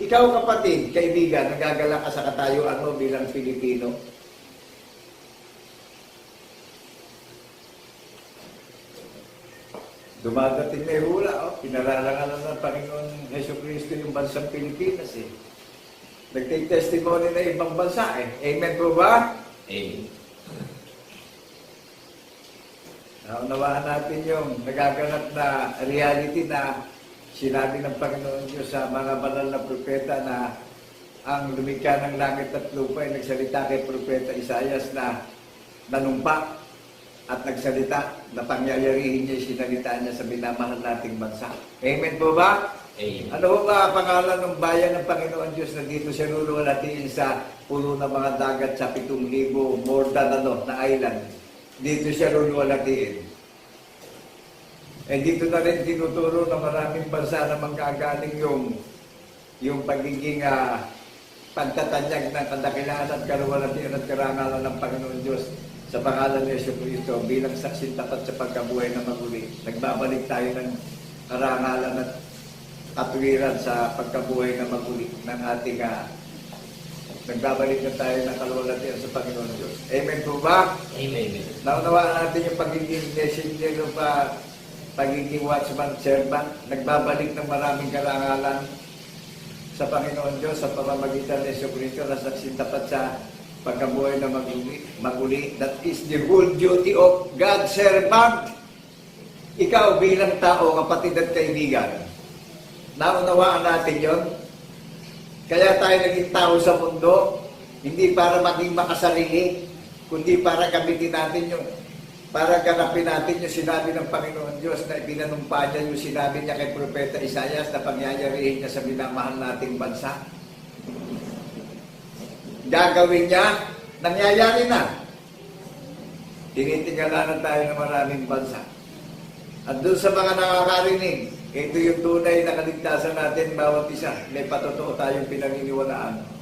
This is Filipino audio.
Ikaw kapatid, kaibigan, nagagala ka sa katayuan mo bilang Pilipino. Dumadating na yung hula, oh. pinararangalan ng Panginoon Heso Kristo yung bansang Pilipinas eh. Nagtay-testimony na ibang bansa eh. Amen po ba? Amen. Naunawaan natin yung nagaganap na reality na sinabi ng Panginoon Diyos sa mga banal na propeta na ang lumikha ng langit at lupa ay nagsalita kay propeta Isayas na nanumpa at nagsalita na pangyayarihin niya sinalita niya sa minamahal nating bansa. Amen po ba? Amen. Ano ba ang pangalan ng bayan ng Panginoon Diyos na dito siya luluwalatiin sa pulo ng mga dagat sa 7,000 more than ano, na island? Dito siya luluwalatiin. Eh dito na rin tinuturo ng maraming bansa na manggagaling yung yung pagiging ah, pagtatanyag ng kadakilaan at kaluwalhatian at karangalan ng Panginoon Diyos sa pangalan ni Yesu Cristo bilang saksin tapat sa pagkabuhay na maguli. Nagbabalik tayo ng karangalan at katwiran sa pagkabuhay na maguli ng ating ah, nagbabalik na tayo ng kaluwalhatian sa Panginoon Diyos. Amen po ba? Amen. Naunawaan natin yung pagiging messenger o pa pagiging watchman, servant, nagbabalik ng maraming karangalan sa Panginoon Diyos sa pamamagitan ni Yesu Cristo na saksitapat sa pagkabuhay na maguli, maguli. That is the whole duty of God's servant. Ikaw bilang tao, kapatid at kaibigan, naunawaan natin yon. Kaya tayo naging tao sa mundo, hindi para maging makasarili, kundi para gamitin natin yung para ganapin natin yung sinabi ng Panginoon Diyos na ibinanumpa niya yung sinabi niya kay Propeta Isayas na pangyayarihin niya sa minamahal nating bansa. Gagawin niya, nangyayari na. Tinitingala na tayo ng maraming bansa. At doon sa mga nakakarinig, ito yung tunay na kaligtasan natin bawat isa. May patotoo tayong pinaniniwalaan.